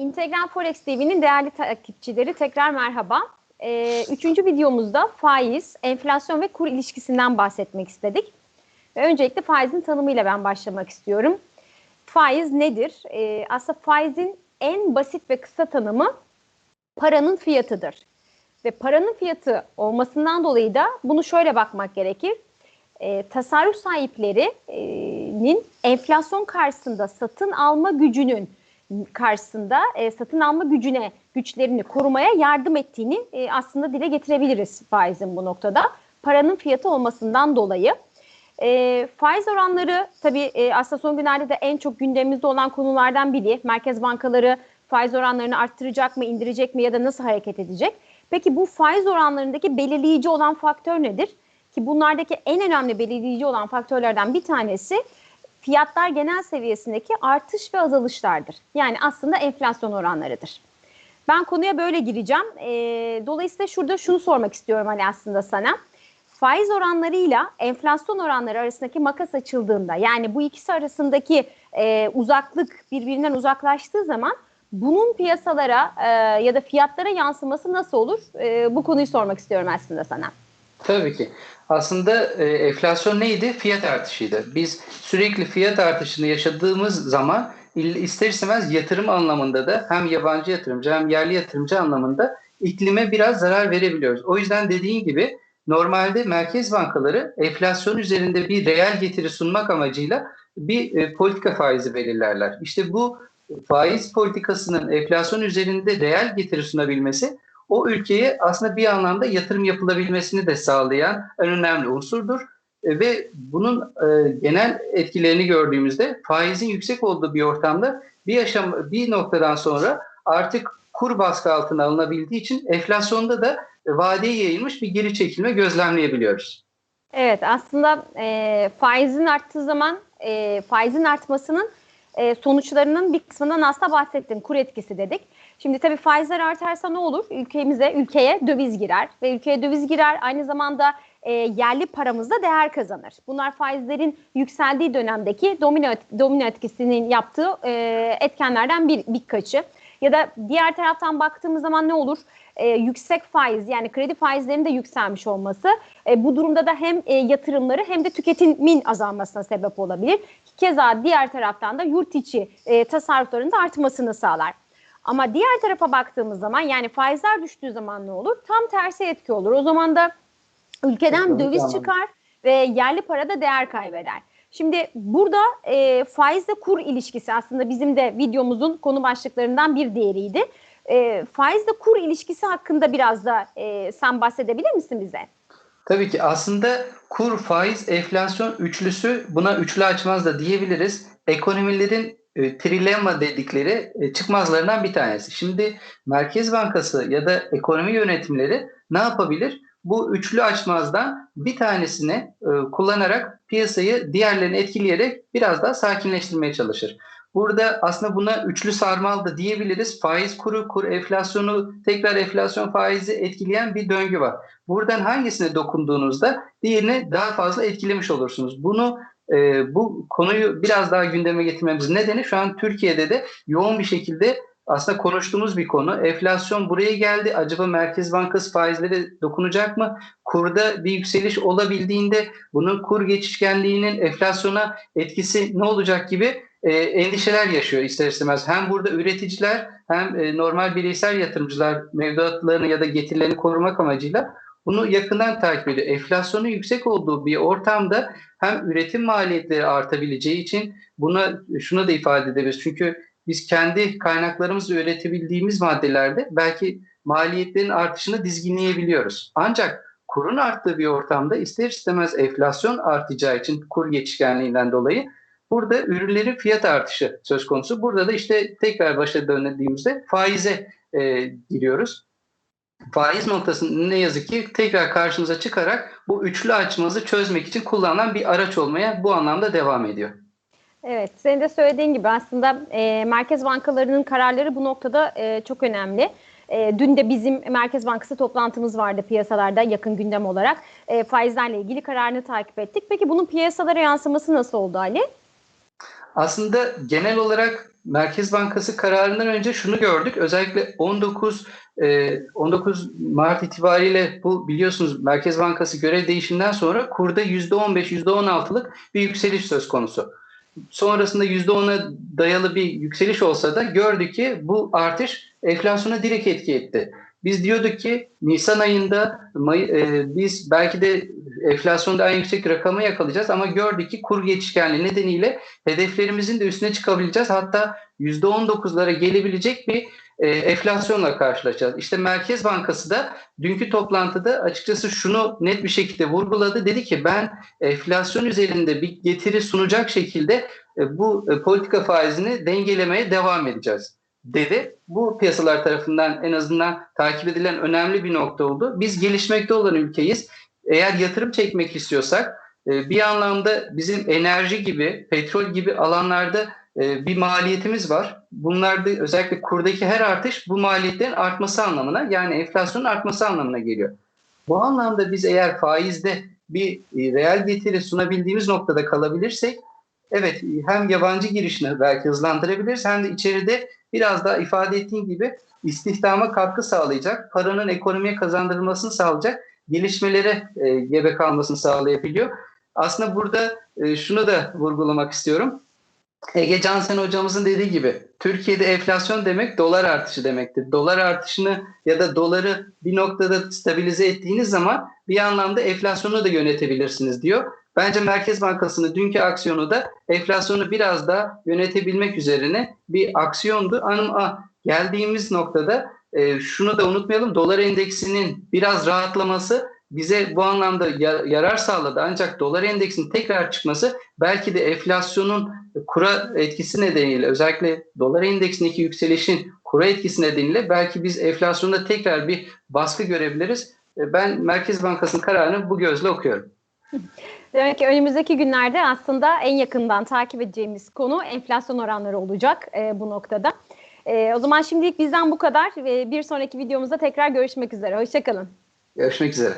Integral Forex TV'nin değerli takipçileri tekrar merhaba. Ee, üçüncü videomuzda faiz, enflasyon ve kur ilişkisinden bahsetmek istedik. Ve öncelikle faizin tanımıyla ben başlamak istiyorum. Faiz nedir? Ee, aslında faizin en basit ve kısa tanımı paranın fiyatıdır. Ve paranın fiyatı olmasından dolayı da bunu şöyle bakmak gerekir. Ee, tasarruf sahiplerinin enflasyon karşısında satın alma gücünün karşısında e, satın alma gücüne, güçlerini korumaya yardım ettiğini e, aslında dile getirebiliriz faizin bu noktada. Paranın fiyatı olmasından dolayı. E, faiz oranları tabii e, aslında son günlerde de en çok gündemimizde olan konulardan biri. Merkez bankaları faiz oranlarını arttıracak mı, indirecek mi ya da nasıl hareket edecek? Peki bu faiz oranlarındaki belirleyici olan faktör nedir? Ki bunlardaki en önemli belirleyici olan faktörlerden bir tanesi fiyatlar genel seviyesindeki artış ve azalışlardır. Yani aslında enflasyon oranlarıdır. Ben konuya böyle gireceğim. E, dolayısıyla şurada şunu sormak istiyorum hani aslında sana. Faiz oranlarıyla enflasyon oranları arasındaki makas açıldığında yani bu ikisi arasındaki e, uzaklık birbirinden uzaklaştığı zaman bunun piyasalara e, ya da fiyatlara yansıması nasıl olur? E, bu konuyu sormak istiyorum aslında sana. Tabii ki. Aslında e, enflasyon neydi? Fiyat artışıydı. Biz sürekli fiyat artışını yaşadığımız zaman ister istemez yatırım anlamında da hem yabancı yatırımcı hem yerli yatırımcı anlamında iklime biraz zarar verebiliyoruz. O yüzden dediğin gibi normalde merkez bankaları enflasyon üzerinde bir reel getiri sunmak amacıyla bir e, politika faizi belirlerler. İşte bu faiz politikasının enflasyon üzerinde reel getiri sunabilmesi o ülkeye aslında bir anlamda yatırım yapılabilmesini de sağlayan en önemli unsurdur. E, ve bunun e, genel etkilerini gördüğümüzde faizin yüksek olduğu bir ortamda bir yaşam bir noktadan sonra artık kur baskı altına alınabildiği için enflasyonda da vadeye yayılmış bir geri çekilme gözlemleyebiliyoruz. Evet aslında e, faizin arttığı zaman e, faizin artmasının e, sonuçlarının bir kısmından aslında bahsettin. Kur etkisi dedik. Şimdi tabii faizler artarsa ne olur? Ülkemize, ülkeye döviz girer ve ülkeye döviz girer aynı zamanda e, yerli paramızda değer kazanır. Bunlar faizlerin yükseldiği dönemdeki domino, domino etkisinin yaptığı e, etkenlerden bir birkaçı. Ya da diğer taraftan baktığımız zaman ne olur? E, yüksek faiz yani kredi faizlerinin de yükselmiş olması e, bu durumda da hem e, yatırımları hem de tüketimin azalmasına sebep olabilir. Keza diğer taraftan da yurt içi e, tasarrufların da artmasını sağlar. Ama diğer tarafa baktığımız zaman yani faizler düştüğü zaman ne olur? Tam tersi etki olur. O zaman da ülkeden Kesinlikle döviz anladım. çıkar ve yerli para da değer kaybeder. Şimdi burada e, faizle kur ilişkisi aslında bizim de videomuzun konu başlıklarından bir diğeriydi. E, faizle kur ilişkisi hakkında biraz da e, sen bahsedebilir misin bize? Tabii ki aslında kur, faiz, enflasyon üçlüsü buna üçlü açmaz da diyebiliriz. Ekonomilerin e, trilemma dedikleri e, çıkmazlarından bir tanesi. Şimdi Merkez Bankası ya da ekonomi yönetimleri ne yapabilir? Bu üçlü açmazdan bir tanesini e, kullanarak piyasayı diğerlerini etkileyerek biraz daha sakinleştirmeye çalışır. Burada aslında buna üçlü sarmal da diyebiliriz. Faiz kuru, kur enflasyonu, tekrar enflasyon faizi etkileyen bir döngü var. Buradan hangisine dokunduğunuzda diğerini daha fazla etkilemiş olursunuz. Bunu e, bu konuyu biraz daha gündeme getirmemizin nedeni şu an Türkiye'de de yoğun bir şekilde aslında konuştuğumuz bir konu. Enflasyon buraya geldi. Acaba Merkez Bankası faizleri dokunacak mı? Kurda bir yükseliş olabildiğinde bunun kur geçişkenliğinin enflasyona etkisi ne olacak gibi e, endişeler yaşıyor ister istemez. Hem burada üreticiler hem e, normal bireysel yatırımcılar mevduatlarını ya da getirilerini korumak amacıyla bunu yakından takip ediyor. Enflasyonun yüksek olduğu bir ortamda hem üretim maliyetleri artabileceği için buna şuna da ifade edebiliriz. Çünkü biz kendi kaynaklarımızla üretebildiğimiz maddelerde belki maliyetlerin artışını dizginleyebiliyoruz. Ancak kurun arttığı bir ortamda ister istemez enflasyon artacağı için kur geçişkenliğinden dolayı burada ürünlerin fiyat artışı söz konusu. Burada da işte tekrar başa döndüğümüzde faize e, giriyoruz faiz noktası ne yazık ki tekrar karşımıza çıkarak bu üçlü açmazı çözmek için kullanılan bir araç olmaya bu anlamda devam ediyor. Evet, senin de söylediğin gibi aslında e, merkez bankalarının kararları bu noktada e, çok önemli. E, dün de bizim Merkez Bankası toplantımız vardı piyasalarda yakın gündem olarak. E, faizlerle ilgili kararını takip ettik. Peki bunun piyasalara yansıması nasıl oldu Ali? Aslında genel olarak Merkez Bankası kararından önce şunu gördük. Özellikle 19 19 Mart itibariyle bu biliyorsunuz Merkez Bankası görev değişiminden sonra kurda %15 %16'lık bir yükseliş söz konusu. Sonrasında %10'a dayalı bir yükseliş olsa da gördük ki bu artış enflasyona direkt etki etti. Biz diyorduk ki Nisan ayında May, e, biz belki de enflasyonda en yüksek rakamı yakalayacağız ama gördük ki kur geçişkenliği nedeniyle hedeflerimizin de üstüne çıkabileceğiz. Hatta %19'lara gelebilecek bir e, enflasyonla karşılaşacağız. İşte Merkez Bankası da dünkü toplantıda açıkçası şunu net bir şekilde vurguladı. Dedi ki ben enflasyon üzerinde bir getiri sunacak şekilde e, bu e, politika faizini dengelemeye devam edeceğiz dedi. Bu piyasalar tarafından en azından takip edilen önemli bir nokta oldu. Biz gelişmekte olan ülkeyiz. Eğer yatırım çekmek istiyorsak e, bir anlamda bizim enerji gibi, petrol gibi alanlarda e, bir maliyetimiz var. Bunlarda özellikle kurdaki her artış bu maliyetlerin artması anlamına yani enflasyonun artması anlamına geliyor. Bu anlamda biz eğer faizde bir e, reel getiri sunabildiğimiz noktada kalabilirsek evet hem yabancı girişini belki hızlandırabiliriz hem de içeride biraz daha ifade ettiğim gibi istihdama katkı sağlayacak, paranın ekonomiye kazandırılmasını sağlayacak gelişmelere e, gebe kalmasını sağlayabiliyor. Aslında burada e, şunu da vurgulamak istiyorum. Ege Cansen hocamızın dediği gibi Türkiye'de enflasyon demek dolar artışı demektir. Dolar artışını ya da doları bir noktada stabilize ettiğiniz zaman bir anlamda enflasyonu da yönetebilirsiniz diyor. Bence Merkez Bankası'nın dünkü aksiyonu da enflasyonu biraz daha yönetebilmek üzerine bir aksiyondu. Ama geldiğimiz noktada e, şunu da unutmayalım dolar endeksinin biraz rahatlaması bize bu anlamda yarar sağladı. Ancak dolar endeksinin tekrar çıkması belki de enflasyonun kura etkisi nedeniyle özellikle dolar endeksindeki yükselişin kura etkisi nedeniyle belki biz enflasyonda tekrar bir baskı görebiliriz. E, ben Merkez Bankası'nın kararını bu gözle okuyorum. Demek ki önümüzdeki günlerde aslında en yakından takip edeceğimiz konu enflasyon oranları olacak e, bu noktada. E, o zaman şimdilik bizden bu kadar. E, bir sonraki videomuzda tekrar görüşmek üzere. Hoşçakalın. Görüşmek üzere.